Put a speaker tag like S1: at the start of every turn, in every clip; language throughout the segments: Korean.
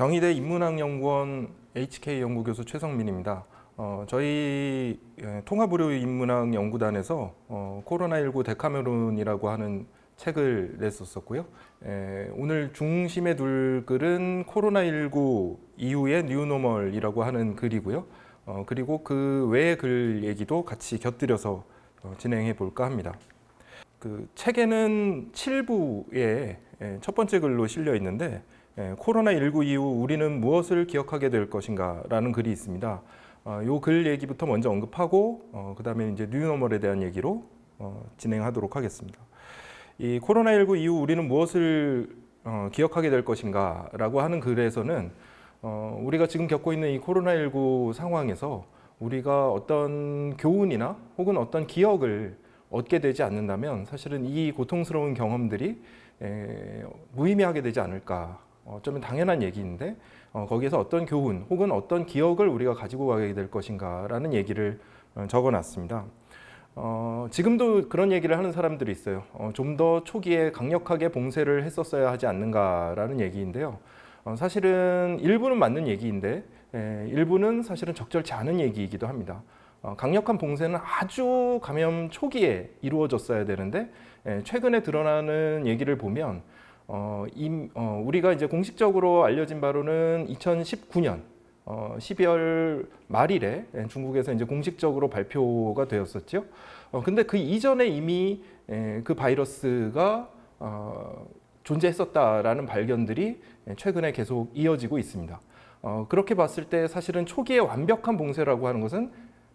S1: 경희대 인문학연구원 HK 연구교수 최성민입니다. 어, 저희 예, 통합의료 인문학 연구단에서 어, 코로나19 데카메론이라고 하는 책을 냈었었고요. 에, 오늘 중심에 둘 글은 코로나19 이후의 뉴노멀이라고 하는 글이고요. 어, 그리고 그 외의 글 얘기도 같이 곁들여서 어, 진행해 볼까 합니다. 그 책에는 7부의 첫 번째 글로 실려 있는데 예, 코로나19 이후 우리는 무엇을 기억하게 될 것인가라는 글이 있습니다. 이글 얘기부터 먼저 언급하고 어, 그다음에 이제 뉴노멀에 대한 얘기로 어, 진행하도록 하겠습니다. 이 코로나19 이후 우리는 무엇을 어, 기억하게 될 것인가라고 하는 글에서는 어, 우리가 지금 겪고 있는 이 코로나19 상황에서 우리가 어떤 교훈이나 혹은 어떤 기억을 얻게 되지 않는다면 사실은 이 고통스러운 경험들이 에, 무의미하게 되지 않을까. 어쩌면 당연한 얘기인데 어, 거기에서 어떤 교훈 혹은 어떤 기억을 우리가 가지고 가게 될 것인가라는 얘기를 어, 적어놨습니다. 어, 지금도 그런 얘기를 하는 사람들이 있어요. 어, 좀 더 초기에 강력하게 봉쇄를 했었어야 하지 않는가라는 얘기인데요. 어, 사실은 일부는 맞는 얘기인데 에, 일부는 사실은 적절치 않은 얘기이기도 합니다. 어, 강력한 봉쇄는 아주 감염 초기에 이루어졌어야 되는데 에, 최근에 드러나는 얘기를 보면 어, 임, 어, 우리가 이제 공식적으로 알려진 바로는 2019년 어, 12월 말일에 중국에서 이제 공식적으로 발표가 되었었죠. 어, 근데 그 이전에 이미 에, 그 바이러스가 어, 존재했었다라는 발견들이 최근에 계속 이어지고 있습니다. 어, 그렇게 봤을 때 사실은 초기에 완벽한 봉쇄라고 하는 것은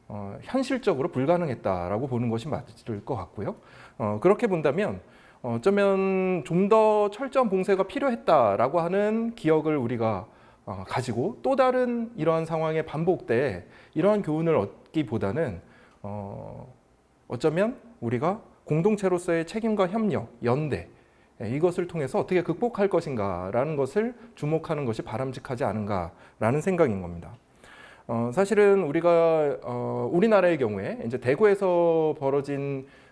S1: 어, 현실적으로 불가능했다라고 보는 것이 맞을 것 같고요. 어, 그렇게 본다면 어쩌면 좀 더 철저한 봉쇄가 필요했다라고 하는 기억을 우리가 어, 가지고 또 다른 이러한 상황의 반복 때 이러한 교훈을 얻기보다는 어, 어쩌면 우리가 공동체로서의 책임과 협력, 연대 예, 이것을 통해서 어떻게 극복할 것인가라는 것을 주목하는 것이 바람직하지 않은가라는 생각인 겁니다. 어, 사실은 우리가 어, 우리나라의 경우에 이제 대구에서 벌어진 에,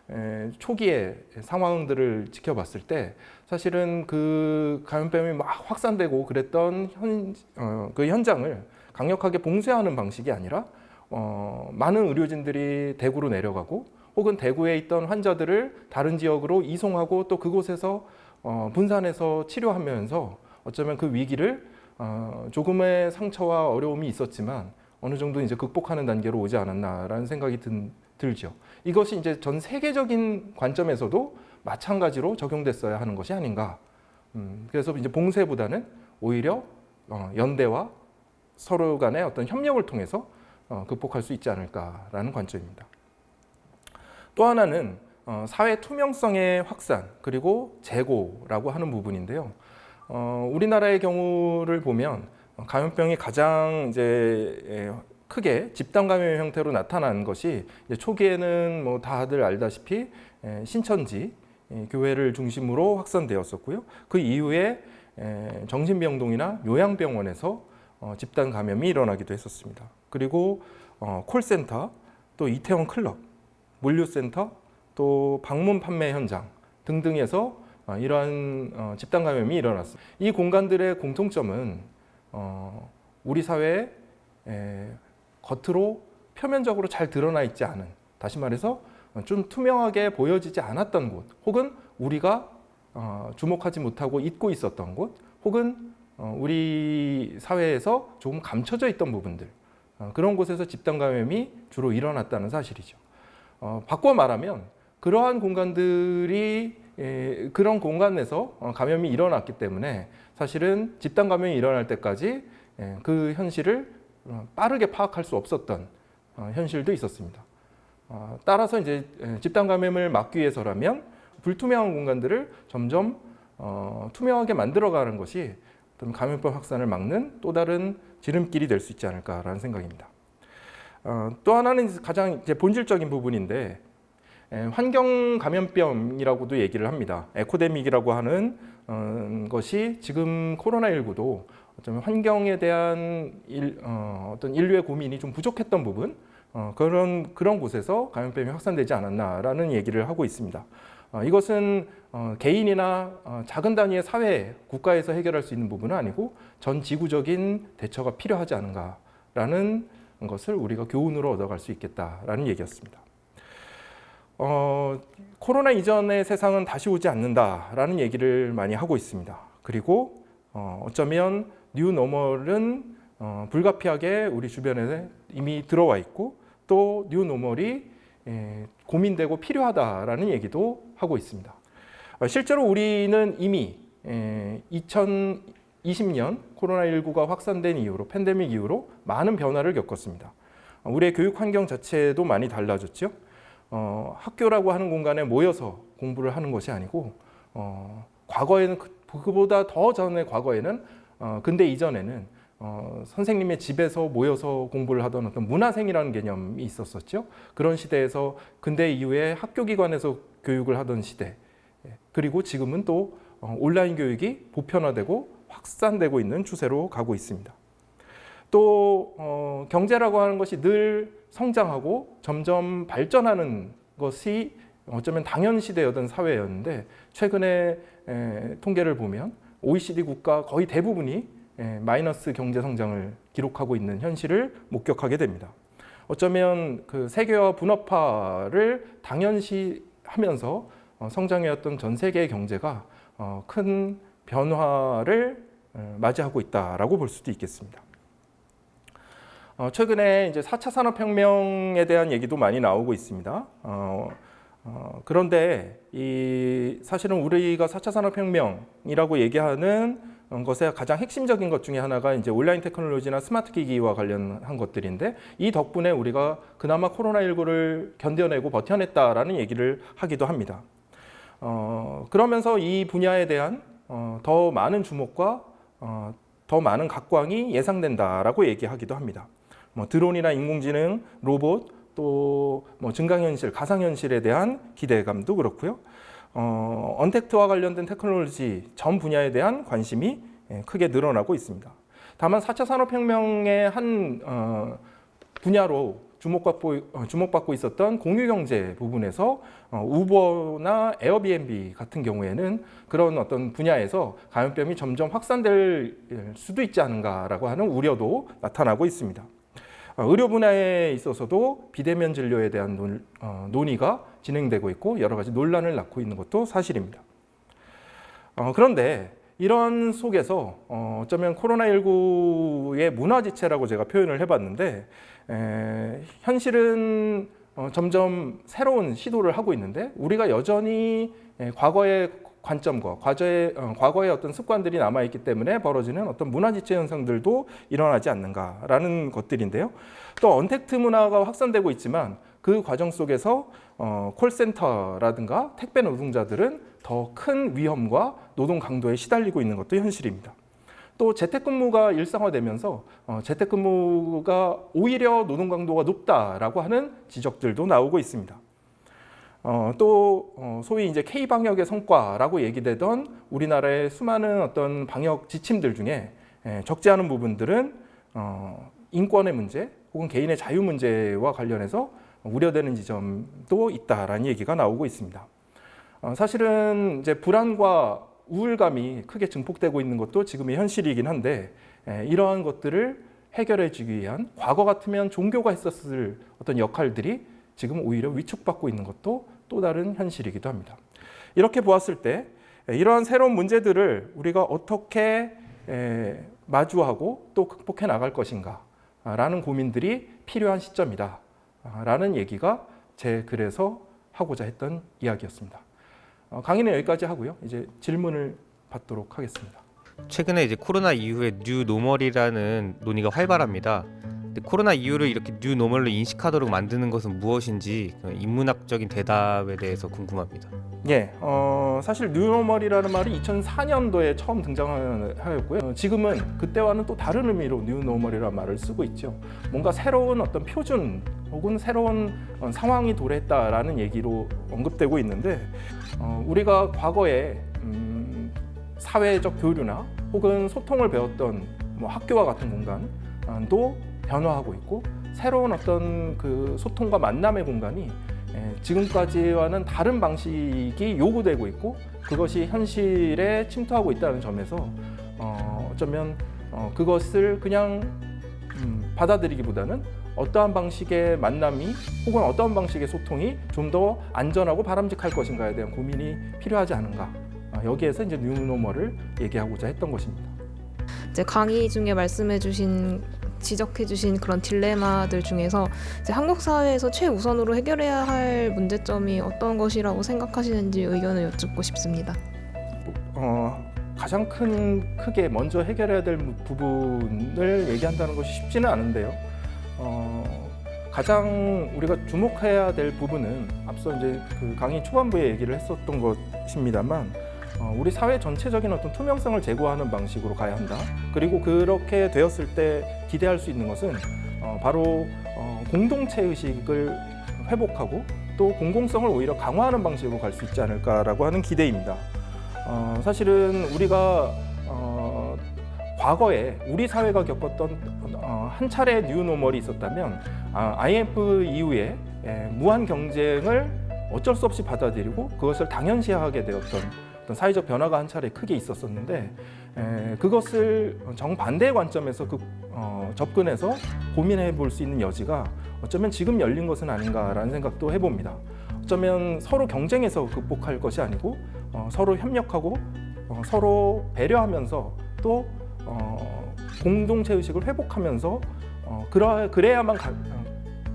S1: 초기의 상황들을 지켜봤을 때 사실은 그 감염병이 막 확산되고 그랬던 현, 어, 그 현장을 강력하게 봉쇄하는 방식이 아니라 어, 많은 의료진들이 대구로 내려가고 혹은 대구에 있던 환자들을 다른 지역으로 이송하고 또 그곳에서 어, 분산해서 치료하면서 어쩌면 그 위기를 어, 조금의 상처와 어려움이 있었지만 어느 정도 이제 극복하는 단계로 오지 않았나라는 생각이 든, 들죠. 이것이 이제 전 세계적인 관점에서도 마찬가지로 적용됐어야 하는 것이 아닌가. 음, 그래서 이제 봉쇄보다는 오히려 어, 연대와 서로 간의 어떤 협력을 통해서 어, 극복할 수 있지 않을까라는 관점입니다. 또 하나는 어, 사회 투명성의 확산 그리고 재고라고 하는 부분인데요. 어, 우리나라의 경우를 보면 감염병이 가장 이제 예, 크게 집단 감염 형태로 나타난 것이 초기에는 뭐 다들 알다시피 예, 신천지 예, 교회를 중심으로 확산되었었고요. 그 이후에 예, 정신병동이나 요양병원에서 어, 집단 감염이 일어나기도 했었습니다. 그리고 어, 콜센터, 또 이태원 클럽, 물류센터, 또 방문 판매 현장 등등에서 어, 이러한 집단 감염이 일어났습니다. 이 공간들의 공통점은 우리 사회에 겉으로 표면적으로 잘 드러나 있지 않은 다시 말해서 좀 투명하게 보여지지 않았던 곳 혹은 우리가 어, 주목하지 못하고 잊고 있었던 곳 혹은 어, 우리 사회에서 조금 감춰져 있던 부분들 어, 그런 곳에서 집단 감염이 주로 일어났다는 사실이죠. 바꿔 말하면 그러한 공간들이 그런 공간에서 감염이 일어났기 때문에 사실은 집단 감염이 일어날 때까지 그 현실을 어, 빠르게 파악할 수 없었던 어, 현실도 있었습니다. 어, 따라서 이제 집단 감염을 막기 위해서라면 불투명한 공간들을 점점 투명하게 만들어가는 것이 어떤 감염병 확산을 막는 또 다른 지름길이 될 수 있지 않을까라는 생각입니다. 또 하나는 가장 본질적인 부분인데 에, 환경 감염병이라고도 얘기를 합니다. 에코데믹이라고 하는 어, 것이 지금 코로나19도 어쩌면 환경에 대한 일, 어, 어떤 인류의 고민이 좀 부족했던 부분 어, 그런 그런 곳에서 감염병이 확산되지 않았나라는 얘기를 하고 있습니다. 어, 이것은 어, 개인이나 어, 작은 단위의 사회, 국가에서 해결할 수 있는 부분은 아니고 전 지구적인 대처가 필요하지 않은가라는 것을 우리가 교훈으로 얻어갈 수 있겠다라는 얘기였습니다. 어, 코로나 이전의 세상은 다시 오지 않는다라는 얘기를 많이 하고 있습니다. 그리고 어, 어쩌면 뉴 노멀은 어, 불가피하게 우리 주변에 이미 들어와 있고 또 뉴 노멀이 예, 고민되고 필요하다라는 얘기도 하고 있습니다. 어, 실제로 우리는 이미 예, 2020년 코로나19가 확산된 이후로 팬데믹 이후로 많은 변화를 겪었습니다. 어, 우리의 교육 환경 자체도 많이 달라졌죠. 어, 학교라고 하는 공간에 모여서 공부를 하는 것이 아니고 어, 과거에는 그, 그보다 더 전의 과거에는 어, 근대 이전에는 어, 선생님의 집에서 모여서 공부를 하던 어떤 문화생이라는 개념이 있었었죠. 그런 시대에서 근대 이후에 학교 기관에서 교육을 하던 시대. 예, 그리고 지금은 또 어, 온라인 교육이 보편화되고 확산되고 있는 추세로 가고 있습니다. 또 어, 경제라고 하는 것이 늘 성장하고 점점 발전하는 것이 어쩌면 당연시되었던 사회였는데 최근에 에, 통계를 보면 OECD 국가 거의 대부분이 에, 마이너스 경제 성장을 기록하고 있는 현실을 목격하게 됩니다. 어쩌면 그 세계화 분업화를 당연시하면서 어, 성장해왔던 전 세계의 경제가 어, 큰 변화를 어, 맞이하고 있다라고 볼 수도 있겠습니다. 어, 최근에 이제 4차 산업혁명에 대한 얘기도 많이 나오고 있습니다. 어, 어, 그런데 이 사실은 우리가 4차 산업혁명이라고 얘기하는 것의 가장 핵심적인 것 중에 하나가 이제 온라인 테크놀로지나 스마트 기기와 관련한 것들인데 이 덕분에 우리가 그나마 코로나19를 견뎌내고 버텨냈다라는 얘기를 하기도 합니다. 어, 그러면서 이 분야에 대한 어, 더 많은 주목과 어, 더 많은 각광이 예상된다라고 얘기하기도 합니다. 뭐 드론이나 인공지능, 로봇, 또 뭐 증강현실, 가상현실에 대한 기대감도 그렇고요. 어, 언택트와 관련된 테크놀로지 전 분야에 대한 관심이 예, 크게 늘어나고 있습니다. 다만 4차 산업혁명의 한 어, 분야로 주목받고, 어, 주목받고 있었던 공유경제 부분에서 어, 우버나 에어비앤비 같은 경우에는 그런 어떤 분야에서 감염병이 점점 확산될 수도 있지 않은가라고 하는 우려도 나타나고 있습니다. 어, 의료 분야에 있어서도 비대면 진료에 대한 논, 어, 논의가 진행되고 있고 여러 가지 논란을 낳고 있는 것도 사실입니다. 어, 그런데 이런 속에서 어, 어쩌면 코로나19의 문화지체라고 제가 표현을 해봤는데 에, 현실은 어, 점점 새로운 시도를 하고 있는데 우리가 여전히 에, 과거의 관점과 과거의, 어, 과거의 어떤 습관들이 남아있기 때문에 벌어지는 어떤 문화지체 현상들도 일어나지 않는가라는 것들인데요. 또 언택트 문화가 확산되고 있지만 그 과정 속에서 어, 콜센터라든가 택배 노동자들은 더 큰 위험과 노동 강도에 시달리고 있는 것도 현실입니다. 또 재택근무가 일상화되면서 어, 재택근무가 오히려 노동 강도가 높다라고 하는 지적들도 나오고 있습니다. 어, 또 어, 소위 이제 K 방역의 성과라고 얘기되던 우리나라의 수많은 어떤 방역 지침들 중에 에, 적지 않은 부분들은 어, 인권의 문제 혹은 개인의 자유 문제와 관련해서 우려되는 지점도 있다라는 얘기가 나오고 있습니다. 어, 사실은 이제 불안과 우울감이 크게 증폭되고 있는 것도 지금의 현실이긴 한데 에, 이러한 것들을 해결해 주기 위한 과거 같으면 종교가 했었을 어떤 역할들이 지금 오히려 위축받고 있는 것도 또 다른 현실이기도 합니다. 이렇게 보았을 때 이러한 새로운 문제들을 우리가 어떻게 마주하고 또 극복해 나갈 것인가라는 고민들이 필요한 시점이다 라는 얘기가 제 글에서 하고자 했던 이야기였습니다. 어, 강의는 여기까지 하고요. 이제 질문을 받도록 하겠습니다.
S2: 최근에 이제 코로나 이후에 뉴 노멀이라는 논의가 활발합니다. 코로나 이후를 이렇게 뉴 노멀로 인식하도록 만드는 것은 무엇인지 그 인문학적인 대답에 대해서 궁금합니다.
S1: 예, 어, 사실 뉴 노멀이라는 말이 2004년도에 처음 등장하였고요. 어, 지금은 그때와는 또 다른 의미로 뉴 노멀이라는 말을 쓰고 있죠. 뭔가 새로운 어떤 표준 혹은 새로운 어, 상황이 도래했다라는 얘기로 언급되고 있는데 어, 우리가 과거에 음, 사회적 교류나 혹은 소통을 배웠던 뭐 학교와 같은 공간도 변화하고 있고 새로운 어떤 그 소통과 만남의 공간이 예, 지금까지와는 다른 방식이 요구되고 있고 그것이 현실에 침투하고 있다는 점에서 어, 어쩌면 어, 그것을 그냥 음, 받아들이기보다는 어떠한 방식의 만남이 혹은 어떠한 방식의 소통이 좀 더 안전하고 바람직할 것인가에 대한 고민이 필요하지 않은가 아, 여기에서 이제 뉴노멀을 얘기하고자 했던 것입니다.
S3: 이제 강의 중에 말씀해주신 지적해주신 그런 딜레마들 중에서 한국 사회에서 최우선으로 해결해야 할 문제점이 어떤 것이라고 생각하시는지 의견을 여쭙고 싶습니다.
S1: 어, 가장 큰 크게 먼저 해결해야 될 부분을 얘기한다는 것이 쉽지는 않은데요. 어, 가장 우리가 주목해야 될 부분은 앞서 이제 그 강의 초반부에 얘기를 했었던 것입니다만 어, 우리 사회 전체적인 어떤 투명성을 제고하는 방식으로 가야 한다. 그리고 그렇게 되었을 때 기대할 수 있는 것은 어, 바로 어, 공동체 의식을 회복하고 또 공공성을 오히려 강화하는 방식으로 갈 수 있지 않을까라고 하는 기대입니다. 어, 사실은 우리가 어, 과거에 우리 사회가 겪었던 어, 한 차례 뉴노멀이 있었다면 아, IMF 이후에 에, 무한 경쟁을 어쩔 수 없이 받아들이고 그것을 당연시하게 되었던 어떤 사회적 변화가 한 차례 크게 있었었는데 에, 그것을 정반대의 관점에서 그, 어, 접근해서 고민해 볼 수 있는 여지가 어쩌면 지금 열린 것은 아닌가라는 생각도 해봅니다. 어쩌면 서로 경쟁해서 극복할 것이 아니고 어, 서로 협력하고 어, 서로 배려하면서 또 어, 공동체 의식을 회복하면서 어, 그러, 그래야만 가, 어,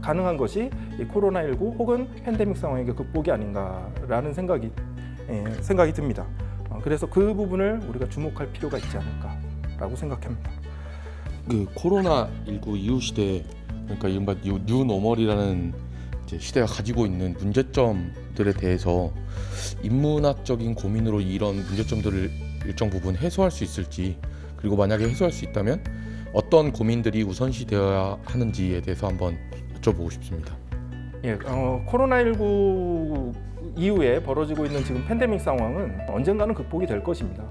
S1: 가능한 것이 이 코로나19 혹은 팬데믹 상황의 극복이 아닌가라는 생각이 예, 생각이 듭니다. 어, 그래서 그 부분을 우리가 주목할 필요가 있지 않을까라고 생각합니다.
S4: 그 코로나 19 이후 시대 그러니까 이른바 뉴, 뉴 노멀이라는 이제 시대가 가지고 있는 문제점들에 대해서 인문학적인 고민으로 이런 문제점들을 일정 부분 해소할 수 있을지 그리고 만약에 해소할 수 있다면 어떤 고민들이 우선시 되어야 하는지에 대해서 한번 여쭤보고 싶습니다.
S1: 예, 어, 코로나 19 이후에 벌어지고 있는 지금 팬데믹 상황은 언젠가는 극복이 될 것입니다.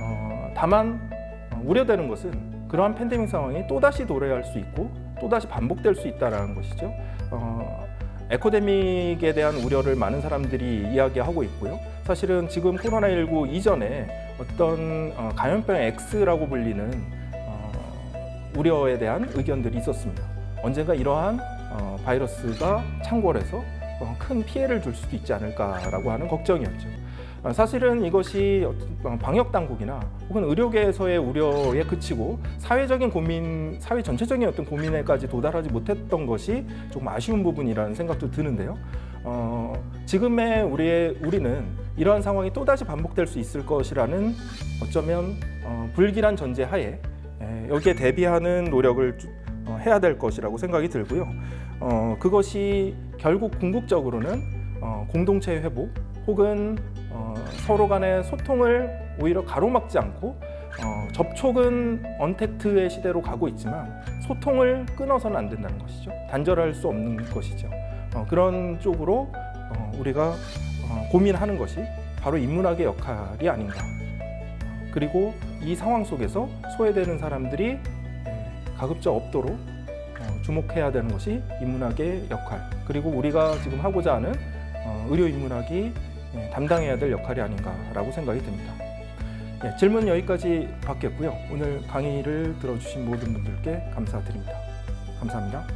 S1: 어, 다만 어, 우려되는 것은 그러한 팬데믹 상황이 또다시 도래할 수 있고 또다시 반복될 수 있다는 것이죠. 어, 에코데믹에 대한 우려를 많은 사람들이 이야기하고 있고요. 사실은 지금 코로나19 이전에 어떤 어, 감염병 X라고 불리는 어, 우려에 대한 의견들이 있었습니다. 언젠가 이러한 어, 바이러스가 창궐해서 어, 큰 피해를 줄 수도 있지 않을까라고 하는 걱정이었죠. 어, 사실은 이것이 어떤 방역 당국이나 혹은 의료계에서의 우려에 그치고 사회적인 고민, 사회 전체적인 어떤 고민에까지 도달하지 못했던 것이 조금 아쉬운 부분이라는 생각도 드는데요. 어, 지금의 우리의 우리는 이러한 상황이 또 다시 반복될 수 있을 것이라는 어쩌면 어, 불길한 전제 하에 에, 여기에 대비하는 노력을 주- 어, 해야 될 것이라고 생각이 들고요. 어, 그것이 결국 궁극적으로는 어, 공동체 회복 혹은 어, 서로 간의 소통을 오히려 가로막지 않고 어, 접촉은 언택트의 시대로 가고 있지만 소통을 끊어서는 안 된다는 것이죠. 단절할 수 없는 것이죠. 어, 그런 쪽으로 어, 우리가 어, 고민하는 것이 바로 인문학의 역할이 아닌가. 그리고 이 상황 속에서 소외되는 사람들이 에, 가급적 없도록 어, 주목해야 되는 것이 인문학의 역할. 그리고 우리가 지금 하고자 하는 어, 의료 인문학이 예, 담당해야 될 역할이 아닌가라고 생각이 듭니다. 예, 질문 여기까지 받겠고요. 오늘 강의를 들어주신 모든 분들께 감사드립니다. 감사합니다.